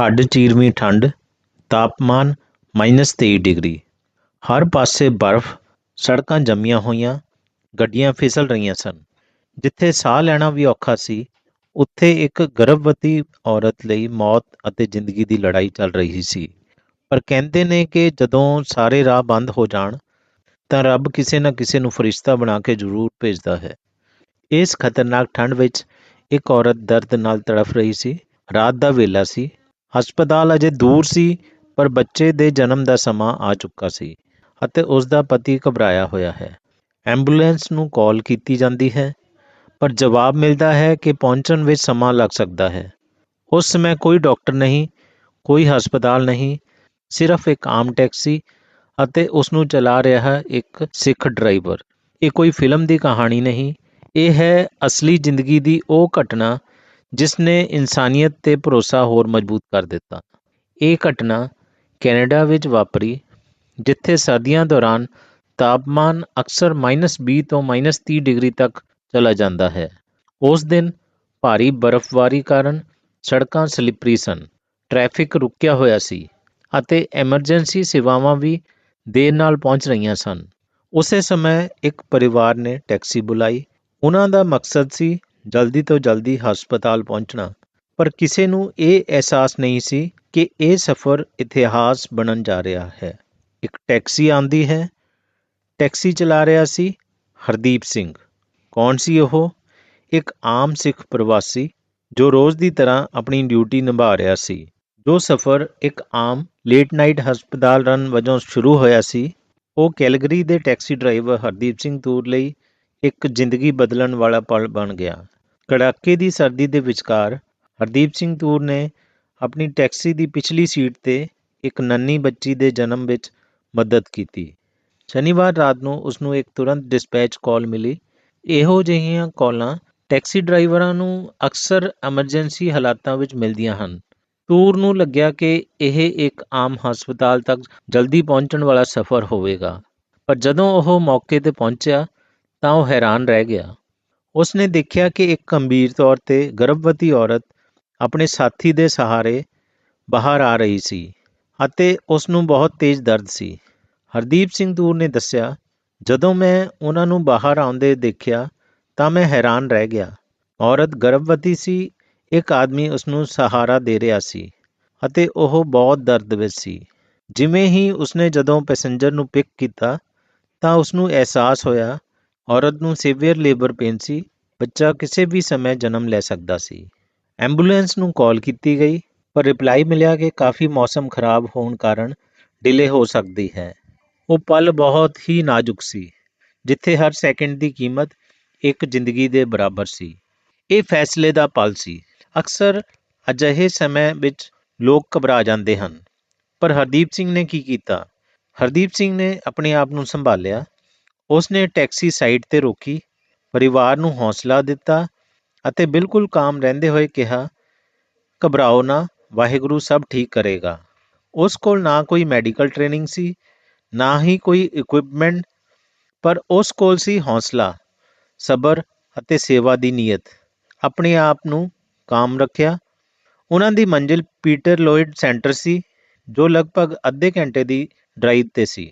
ਹੱਡ ਚੀਰਵੀਂ ਠੰਡ, ਤਾਪਮਾਨ -23 ਡਿਗਰੀ। ਹਰ ਪਾਸੇ ਬਰਫ਼, ਸੜਕਾਂ ਜੰਮੀਆਂ ਹੋਈਆਂ, ਗੱਡੀਆਂ ਫਿਸਲ ਰਹੀਆਂ ਸਨ। ਜਿੱਥੇ ਸਾਹ ਲੈਣਾ ਵੀ ਔਖਾ ਸੀ, ਉੱਥੇ ਇੱਕ ਗਰਭਵਤੀ ਔਰਤ ਲਈ ਮੌਤ ਅਤੇ ਜ਼ਿੰਦਗੀ ਦੀ ਲੜਾਈ ਚੱਲ ਰਹੀ ਸੀ। ਪਰ ਕਹਿੰਦੇ ਨੇ ਕਿ ਜਦੋਂ ਸਾਰੇ ਰਾਹ ਬੰਦ ਹੋ ਜਾਣ, ਤਾਂ ਰੱਬ ਕਿਸੇ ਨਾ ਕਿਸੇ ਨੂੰ ਫਰਿਸ਼ਤਾ ਬਣਾ ਕੇ ਜ਼ਰੂਰ ਭੇਜਦਾ ਹੈ। ਇਸ ਖਤਰਨਾਕ ਠੰਡ ਵਿੱਚ ਇੱਕ ਔਰਤ ਦਰਦ ਨਾਲ ਤੜਫ ਰਹੀ ਸੀ। ਰਾਤ ਦਾ ਵੇਲਾ ਸੀ। ਹਸਪਤਾਲ ਅਜੇ ਦੂਰ ਸੀ, ਪਰ ਬੱਚੇ ਦੇ ਜਨਮ ਦਾ ਸਮਾਂ ਆ ਚੁੱਕਾ ਸੀ ਅਤੇ ਉਸ ਦਾ ਪਤੀ ਘਬਰਾਇਆ ਹੋਇਆ ਹੈ। ਐਂਬੂਲੈਂਸ ਨੂੰ ਕਾਲ ਕੀਤੀ ਜਾਂਦੀ ਹੈ, ਪਰ ਜਵਾਬ ਮਿਲਦਾ ਹੈ ਕਿ ਪਹੁੰਚਣ ਵਿੱਚ ਸਮਾਂ ਲੱਗ ਸਕਦਾ ਹੈ। ਉਸ ਸਮੇਂ ਕੋਈ ਡਾਕਟਰ ਨਹੀਂ, ਕੋਈ ਹਸਪਤਾਲ ਨਹੀਂ, ਸਿਰਫ ਇੱਕ ਆਮ ਟੈਕਸੀ ਅਤੇ ਉਸ ਨੂੰ ਚਲਾ ਰਿਹਾ ਇੱਕ ਸਿੱਖ ਡਰਾਈਵਰ। ਇਹ ਕੋਈ ਫਿਲਮ ਦੀ ਕਹਾਣੀ ਨਹੀਂ, ਇਹ ਹੈ ਅਸਲੀ ਜ਼ਿੰਦਗੀ ਦੀ ਉਹ ਘਟਨਾ ਜਿਸ ਨੇ ਇਨਸਾਨੀਅਤ ਤੇ ਭਰੋਸਾ ਹੋਰ ਮਜ਼ਬੂਤ ਕਰ ਦਿੱਤਾ। ਇਹ ਘਟਨਾ ਕੈਨੇਡਾ ਵਿੱਚ ਵਾਪਰੀ, ਜਿੱਥੇ ਸਰਦੀਆਂ ਦੌਰਾਨ ਤਾਪਮਾਨ ਅਕਸਰ -20 ਤੋਂ -30 ਡਿਗਰੀ ਤੱਕ ਚਲਾ ਜਾਂਦਾ ਹੈ। ਉਸ ਦਿਨ ਭਾਰੀ ਬਰਫ਼ਬਾਰੀ ਕਾਰਨ ਸੜਕਾਂ ਸਲਿਪਰੀ ਸਨ, ਟ੍ਰੈਫਿਕ ਰੁਕਿਆ ਹੋਇਆ ਸੀ ਅਤੇ ਐਮਰਜੈਂਸੀ ਸੇਵਾਵਾਂ ਵੀ ਦੇਰ ਨਾਲ ਪਹੁੰਚ ਰਹੀਆਂ ਸਨ। ਉਸੇ ਸਮੇਂ ਇੱਕ ਪਰਿਵਾਰ ਨੇ ਟੈਕਸੀ ਬੁਲਾਈ। ਉਹਨਾਂ ਦਾ ਮਕਸਦ ਸੀ ਜਲਦੀ ਤੋਂ ਜਲਦੀ ਹਸਪਤਾਲ ਪਹੁੰਚਣਾ। ਪਰ ਕਿਸੇ ਨੂੰ ਇਹ ਅਹਿਸਾਸ ਨਹੀਂ ਸੀ ਕਿ ਇਹ ਸਫ਼ਰ ਇਤਿਹਾਸ ਬਣਨ ਜਾ ਰਿਹਾ ਹੈ। ਇੱਕ ਟੈਕਸੀ ਆਂਦੀ ਹੈ। ਟੈਕਸੀ ਚਲਾ ਰਿਹਾ ਸੀ ਹਰਦੀਪ ਸਿੰਘ। ਕੌਣ ਸੀ ਉਹ? ਇੱਕ ਆਮ ਸਿੱਖ ਪ੍ਰਵਾਸੀ ਜੋ ਰੋਜ਼ ਦੀ ਤਰ੍ਹਾਂ ਆਪਣੀ ਡਿਊਟੀ ਨਿਭਾ ਰਿਹਾ ਸੀ। ਜੋ ਸਫ਼ਰ ਇੱਕ ਆਮ ਲੇਟ ਨਾਈਟ ਹਸਪਤਾਲ ਰਨ ਵਜੋਂ ਸ਼ੁਰੂ ਹੋਇਆ ਸੀ। ਉਹ ਕੈਲਗਰੀ ਦੇ ਟੈਕਸੀ ਡਰਾਈਵਰ ਹਰਦੀਪ ਸਿੰਘ ਤੂਰ ਲਈ ਇੱਕ ਜ਼ਿੰਦਗੀ ਬਦਲਣ ਵਾਲਾ ਪਲ ਬਣ ਗਿਆ। ਕੜਾਕੇ ਦੀ ਸਰਦੀ ਦੇ ਵਿਚਕਾਰ ਹਰਦੀਪ ਸਿੰਘ ਤੂਰ ਨੇ ਆਪਣੀ ਟੈਕਸੀ ਦੀ ਪਿਛਲੀ ਸੀਟ ਤੇ ਇੱਕ ਨੰਨੀ ਬੱਚੀ ਦੇ ਜਨਮ ਵਿੱਚ ਮਦਦ ਕੀਤੀ। ਸ਼ਨੀਵਾਰ ਰਾਤ ਨੂੰ ਉਸ ਨੂੰ ਇੱਕ ਤੁਰੰਤ ਡਿਸਪੈਚ ਕਾਲ ਮਿਲੀ। ਇਹੋ ਜਿਹੀਆਂ ਕਾਲਾਂ ਟੈਕਸੀ ਡਰਾਈਵਰਾਂ ਨੂੰ ਅਕਸਰ ਐਮਰਜੈਂਸੀ ਹਾਲਾਤਾਂ ਵਿੱਚ ਮਿਲਦੀਆਂ ਹਨ। ਟੂਰ ਨੂੰ ਲੱਗਿਆ ਕਿ ਇਹ ਇੱਕ ਆਮ ਹਸਪਤਾਲ ਤੱਕ ਜਲਦੀ ਪਹੁੰਚਣ ਵਾਲਾ ਸਫ਼ਰ ਹੋਵੇਗਾ। ਪਰ ਜਦੋਂ ਉਹ ਮੌਕੇ ਤੇ ਪਹੁੰਚਿਆ ਤਾਂ ਉਹ ਹੈਰਾਨ ਰਹਿ ਗਿਆ। ਉਸ ਨੇ ਦੇਖਿਆ ਕਿ ਇੱਕ ਗੰਭੀਰ ਤੌਰ ਤੇ ਗਰਭਵਤੀ ਔਰਤ ਆਪਣੇ ਸਾਥੀ ਦੇ ਸਹਾਰੇ ਬਾਹਰ ਆ ਰਹੀ ਸੀ ਅਤੇ ਉਸ ਨੂੰ ਬਹੁਤ ਤੇਜ਼ ਦਰਦ ਸੀ। ਹਰਦੀਪ ਸਿੰਘ ਦੂਰ ਨੇ ਦੱਸਿਆ, ਜਦੋਂ ਮੈਂ ਉਹਨਾਂ ਨੂੰ ਬਾਹਰ ਆਉਂਦੇ ਦੇਖਿਆ ਤਾਂ ਮੈਂ ਹੈਰਾਨ ਰਹਿ ਗਿਆ। ਔਰਤ ਗਰਭਵਤੀ ਸੀ, ਇੱਕ ਆਦਮੀ ਉਸ ਨੂੰ ਸਹਾਰਾ ਦੇ ਰਿਹਾ ਸੀ ਅਤੇ ਉਹ ਬਹੁਤ ਦਰਦ ਵਿੱਚ ਸੀ। ਜਿਵੇਂ ਹੀ ਉਸਨੇ ਜਦੋਂ ਪੈਸੇਂਜਰ ਨੂੰ ਪਿਕ ਕੀਤਾ ਤਾਂ ਉਸ ਨੂੰ ਅਹਿਸਾਸ ਹੋਇਆ ਔਰਤ ਨੂੰ ਸੀਵੀਅਰ ਲੇਬਰ ਪੇਨ ਸੀ, ਬੱਚਾ ਕਿਸੇ ਵੀ ਸਮੇਂ ਜਨਮ ਲੈ ਸਕਦਾ ਸੀ। ਐਂਬੂਲੈਂਸ ਨੂੰ ਕਾਲ ਕੀਤੀ ਗਈ, ਪਰ ਰਿਪਲਾਈ ਮਿਲਿਆ ਕਿ ਕਾਫੀ ਮੌਸਮ ਖਰਾਬ ਹੋਣ ਕਾਰਨ ਡਿਲੇ ਹੋ ਸਕਦੀ ਹੈ। ਉਹ ਪਲ ਬਹੁਤ ਹੀ ਨਾਜ਼ੁਕ ਸੀ, ਜਿੱਥੇ ਹਰ ਸੈਕਿੰਡ ਦੀ ਕੀਮਤ ਇੱਕ ਜ਼ਿੰਦਗੀ ਦੇ ਬਰਾਬਰ ਸੀ। ਇਹ ਫੈਸਲੇ ਦਾ ਪਲ ਸੀ। ਅਕਸਰ ਅਜਿਹੇ ਸਮੇਂ ਵਿੱਚ ਲੋਕ ਘਬਰਾ ਜਾਂਦੇ ਹਨ। ਪਰ ਹਰਦੀਪ ਸਿੰਘ ਨੇ ਕੀ ਕੀਤਾ? ਹਰਦੀਪ ਸਿੰਘ ਨੇ ਆਪਣੇ ਆਪ ਨੂੰ ਸੰਭਾਲਿਆ। ਉਸ ਨੇ ਟੈਕਸੀ ਸਾਈਡ ਤੇ ਰੋਕੀ, ਪਰਿਵਾਰ ਨੂੰ ਹੌਸਲਾ ਦਿੱਤਾ ਅਤੇ ਬਿਲਕੁਲ ਕਾਮ ਰਹਿੰਦੇ ਹੋਏ ਕਿਹਾ, ਘਬਰਾਓ ਨਾ, ਵਾਹਿਗੁਰੂ ਸਭ ਠੀਕ ਕਰੇਗਾ। ਉਸ ਕੋਲ ਨਾ ਕੋਈ ਮੈਡੀਕਲ ਟ੍ਰੇਨਿੰਗ ਸੀ, ਨਾ ਹੀ ਕੋਈ ਇਕਵਿਪਮੈਂਟ ਪਰ ਉਸ ਕੋਲ ਸੀ ਹੌਸਲਾ, ਸਬਰ ਅਤੇ ਸੇਵਾ ਦੀ ਨੀਅਤ। ਆਪਣੇ ਆਪ ਨੂੰ ਕਾਮ ਰੱਖਿਆ। ਉਹਨਾਂ ਦੀ ਮੰਜ਼ਿਲ ਪੀਟਰ ਲੋਇਡ ਸੈਂਟਰ ਸੀ, ਜੋ ਲਗਭਗ ਅੱਧੇ ਘੰਟੇ ਦੀ ਡਰਾਈਵ ਤੇ ਸੀ।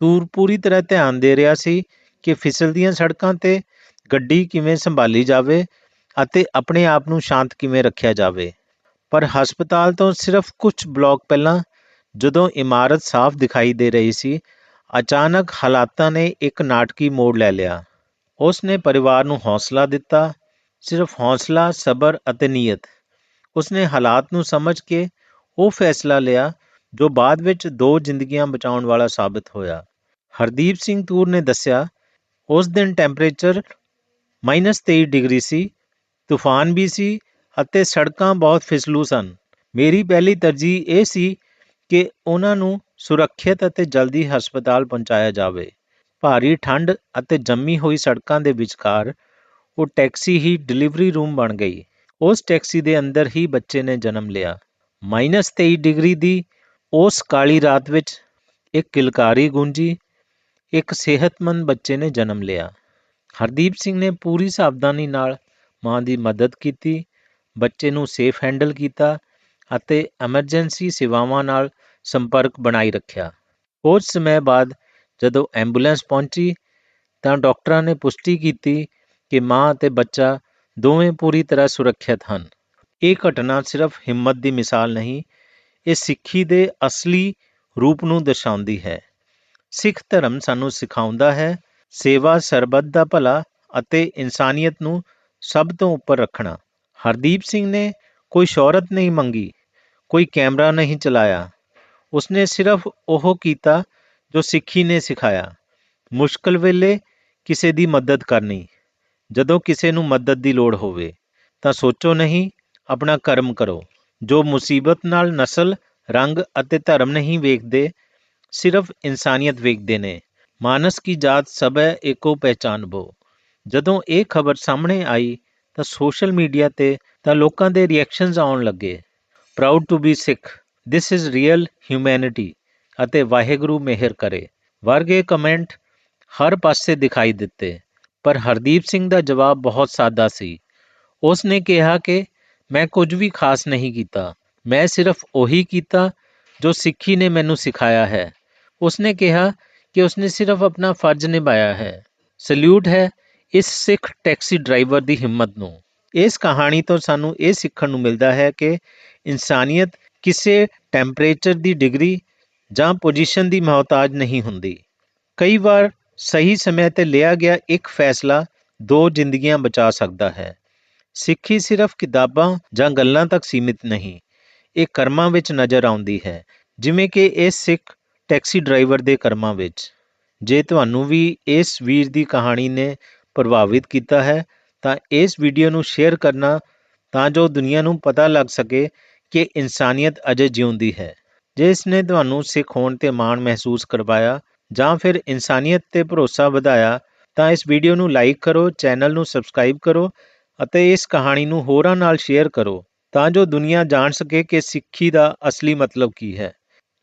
ਤੂਰ ਪੂਰੀ ਤਰ੍ਹਾਂ ਧਿਆਨ ਦੇ ਰਿਹਾ ਸੀ ਕਿ ਫਿਸਲਦੀਆਂ ਸੜਕਾਂ ਤੇ ਗੱਡੀ ਕਿਵੇਂ ਸੰਭਾਲੀ ਜਾਵੇ ਅਤੇ ਆਪਣੇ ਆਪ ਨੂੰ ਸ਼ਾਂਤ ਕਿਵੇਂ ਰੱਖਿਆ ਜਾਵੇ। ਪਰ ਹਸਪਤਾਲ ਤੋਂ ਸਿਰਫ ਕੁਝ ਬਲਾਕ ਪਹਿਲਾਂ ਜਦੋਂ ਇਮਾਰਤ ਸਾਫ਼ ਦਿਖਾਈ ਦੇ ਰਹੀ ਸੀ, ਅਚਾਨਕ ਹਾਲਾਤਾਂ ਨੇ ਇੱਕ ਨਾਟਕੀ ਮੋੜ ਲੈ ਲਿਆ। ਉਸ ਨੇ ਪਰਿਵਾਰ ਨੂੰ ਹੌਸਲਾ ਦਿੱਤਾ, ਸਿਰਫ ਹੌਸਲਾ, ਸਬਰ ਅਤੇ ਨੀਅਤ। ਉਸਨੇ ਹਾਲਾਤ ਨੂੰ ਸਮਝ ਕੇ ਉਹ ਫੈਸਲਾ ਲਿਆ ਜੋ ਬਾਅਦ ਵਿੱਚ ਦੋ ਜ਼ਿੰਦਗੀਆਂ ਬਚਾਉਣ ਵਾਲਾ ਸਾਬਤ ਹੋਇਆ। ਹਰਦੀਪ ਸਿੰਘ ਤੂਰ ਨੇ ਦੱਸਿਆ, ਉਸ ਦਿਨ ਟੈਂਪਰੇਚਰ -23 ਡਿਗਰੀ ਸੀ, ਤੂਫਾਨ ਵੀ ਸੀ ਅਤੇ ਸੜਕਾਂ ਬਹੁਤ ਫਿਸਲੂ ਸਨ। ਮੇਰੀ ਪਹਿਲੀ ਤਰਜੀਹ ਇਹ ਸੀ ਕਿ ਉਹਨਾਂ ਨੂੰ ਸੁਰੱਖਿਅਤ ਅਤੇ ਜਲਦੀ ਹਸਪਤਾਲ ਪਹੁੰਚਾਇਆ ਜਾਵੇ। ਭਾਰੀ ਠੰਡ ਅਤੇ ਜੰਮੀ ਹੋਈ ਸੜਕਾਂ ਦੇ ਵਿਚਕਾਰ ਉਹ ਟੈਕਸੀ ਹੀ ਡਿਲੀਵਰੀ ਰੂਮ ਬਣ ਗਈ। ਉਸ ਟੈਕਸੀ ਦੇ ਅੰਦਰ ਹੀ ਬੱਚੇ ਨੇ ਜਨਮ ਲਿਆ। -23 ਡਿਗਰੀ ਦੀ ਉਸ ਕਾਲੀ ਰਾਤ ਵਿੱਚ ਇੱਕ ਕਿਲਕਾਰੀ ਗੂੰਜੀ ਇੱਕ ਸਿਹਤਮੰਦ ਬੱਚੇ ਨੇ ਜਨਮ ਲਿਆ। ਹਰਦੀਪ ਸਿੰਘ ਨੇ ਪੂਰੀ ਸਾਵਧਾਨੀ ਨਾਲ ਮਾਂ ਦੀ ਮਦਦ ਕੀਤੀ, ਬੱਚੇ ਨੂੰ ਸੇਫ ਹੈਂਡਲ ਕੀਤਾ ਅਤੇ ਐਮਰਜੈਂਸੀ ਸੇਵਾਵਾਂ ਨਾਲ ਸੰਪਰਕ ਬਣਾਈ ਰੱਖਿਆ। ਕੁਝ ਸਮੇਂ ਬਾਅਦ ਜਦੋਂ ਐਂਬੂਲੈਂਸ ਪਹੁੰਚੀ ਤਾਂ ਡਾਕਟਰਾਂ ਨੇ ਪੁਸ਼ਟੀ ਕੀਤੀ ਕਿ ਮਾਂ ਅਤੇ ਬੱਚਾ ਦੋਵੇਂ ਪੂਰੀ ਤਰ੍ਹਾਂ ਸੁਰੱਖਿਅਤ ਹਨ। ਇਹ ਘਟਨਾ ਸਿਰਫ ਹਿੰਮਤ ਦੀ ਮਿਸਾਲ ਨਹੀਂ, ਇਹ ਸਿੱਖੀ ਦੇ ਅਸਲੀ ਰੂਪ ਨੂੰ ਦਰਸਾਉਂਦੀ ਹੈ। ਸਿੱਖ ਧਰਮ ਸਾਨੂੰ ਸਿਖਾਉਂਦਾ ਹੈ, ਸੇਵਾ ਸਰਬੱਤ ਦਾ ਭਲਾ ਅਤੇ ਇਨਸਾਨੀਅਤ ਨੂੰ ਸਭ ਤੋਂ ਉੱਪਰ ਰੱਖਣਾ। ਹਰਦੀਪ ਸਿੰਘ ਨੇ ਕੋਈ ਸ਼ੋਹਰਤ ਨਹੀਂ ਮੰਗੀ, ਕੋਈ ਕੈਮਰਾ ਨਹੀਂ ਚਲਾਇਆ। ਉਸਨੇ ਸਿਰਫ ਉਹ ਕੀਤਾ ਜੋ ਸਿੱਖੀ ਨੇ ਸਿਖਾਇਆ। ਮੁਸ਼ਕਲ ਵੇਲੇ ਕਿਸੇ ਦੀ ਮਦਦ ਕਰਨੀ, ਜਦੋਂ ਕਿਸੇ ਨੂੰ ਮਦਦ ਦੀ ਲੋੜ ਹੋਵੇ। ਤਾਂ ਸੋਚੋ ਨਹੀਂ, ਆਪਣਾ ਕਰਮ ਕਰੋ। ਜੋ ਮੁਸੀਬਤ ਨਾਲ ਨਸਲ, ਰੰਗ ਅਤੇ ਧਰਮ ਨਹੀਂ ਵੇਖਦੇ ਸਿਰਫ ਇਨਸਾਨੀਅਤ ਵੇਖਦੇ ਨੇ। ਮਾਨਸ ਕੀ ਜਾਤ ਸਭ ਹੈ, ਏਕੋ ਪਹਿਚਾਨ ਜਦੋਂ ਇਹ ਖਬਰ ਸਾਹਮਣੇ ਆਈ, ਤਾਂ ਸੋਸ਼ਲ ਮੀਡੀਆ ਤੇ ਤਾਂ ਲੋਕਾਂ ਦੇ ਰਿਐਕਸ਼ਨਸ ਆਉਣ ਲੱਗੇ। Proud to be Sikh this is real humanity ਅਤੇ ਵਾਹਿਗੁਰੂ ਮਿਹਰ ਕਰੇ। ਵਰਗੇ ਕਮੈਂਟ ਹਰ ਪਾਸੇ ਦਿਖਾਈ ਦਿੱਤੇ, ਪਰ ਹਰਦੀਪ ਸਿੰਘ ਦਾ ਜਵਾਬ ਬਹੁਤ ਸਾਦਾ ਸੀ। ਉਸ ਨੇ ਕਿਹਾ ਕਿ ਮੈਂ ਕੁਝ ਵੀ ਖਾਸ ਨਹੀਂ ਕੀਤਾ, ਮੈਂ ਸਿਰਫ ਉਹੀ ਕੀਤਾ ਜੋ ਸਿੱਖੀ ਨੇ ਮੈਨੂੰ ਸਿਖਾਇਆ ਹੈ। ਉਸਨੇ ਕਿਹਾ ਕਿ ਉਸਨੇ ਸਿਰਫ ਆਪਣਾ ਫਰਜ਼ ਨਿਭਾਇਆ ਹੈ। ਸਲੂਟ ਹੈ ਇਸ ਸਿੱਖ ਟੈਕਸੀ ਡਰਾਈਵਰ ਦੀ ਹਿੰਮਤ ਨੂੰ। ਇਸ ਕਹਾਣੀ ਤੋਂ ਸਾਨੂੰ ਇਹ ਸਿੱਖਣ ਨੂੰ ਮਿਲਦਾ ਹੈ ਕਿ ਇਨਸਾਨੀਅਤ ਕਿਸੇ ਟੈਂਪਰੇਚਰ ਦੀ ਡਿਗਰੀ ਜਾਂ ਪੋਜੀਸ਼ਨ ਦੀ ਮਹਤਾਜ ਨਹੀਂ ਹੁੰਦੀ। ਕਈ ਵਾਰ ਸਹੀ ਸਮੇਂ ਤੇ ਲਿਆ ਗਿਆ ਇੱਕ ਫੈਸਲਾ ਦੋ ਜ਼ਿੰਦਗੀਆਂ ਬਚਾ ਸਕਦਾ ਹੈ। ਸਿੱਖੀ ਸਿਰਫ ਕਿਤਾਬਾਂ ਜਾਂ ਗੱਲਾਂ ਤੱਕ ਸੀਮਿਤ ਨਹੀਂ, ਇਹ ਕਰਮਾਂ ਵਿੱਚ ਨਜ਼ਰ ਆਉਂਦੀ ਹੈ। ਜਿਵੇਂ ਕਿ ਇਹ ਸਿੱਖ ਟੈਕਸੀ ਡਰਾਈਵਰ ਦੇ ਕਰਮਾਂ ਵਿੱਚ। ਜੇ ਤੁਹਾਨੂੰ ਵੀ ਇਸ ਵੀਰ ਦੀ ਕਹਾਣੀ ਨੇ ਪ੍ਰਭਾਵਿਤ ਕੀਤਾ ਹੈ, ਤਾਂ ਇਸ ਵੀਡੀਓ ਨੂੰ ਸ਼ੇਅਰ ਕਰਨਾ ਤਾਂ ਜੋ ਦੁਨੀਆ ਨੂੰ ਪਤਾ ਲੱਗ ਸਕੇ ਕਿ ਇਨਸਾਨੀਅਤ ਅਜੇ ਜਿਉਂਦੀ ਹੈ। ਜੇ ਇਸ ਨੇ ਤੁਹਾਨੂੰ ਸਿੱਖ ਹੋਣ ਤੇ ਮਾਣ ਮਹਿਸੂਸ ਕਰਵਾਇਆ ਜਾਂ ਫਿਰ ਇਨਸਾਨੀਅਤ ਤੇ ਭਰੋਸਾ ਵਧਾਇਆ, ਤਾਂ ਇਸ ਵੀਡੀਓ ਨੂੰ ਲਾਈਕ ਕਰੋ, ਚੈਨਲ ਨੂੰ ਸਬਸਕ੍ਰਾਈਬ ਕਰੋ ਅਤੇ ਇਸ ਕਹਾਣੀ ਨੂੰ ਹੋਰਾਂ ਨਾਲ ਸ਼ੇਅਰ ਕਰੋ ਤਾਂ ਜੋ ਦੁਨੀਆ ਜਾਣ ਸਕੇ ਕਿ ਸਿੱਖੀ ਦਾ ਅਸਲੀ ਮਤਲਬ ਕੀ ਹੈ।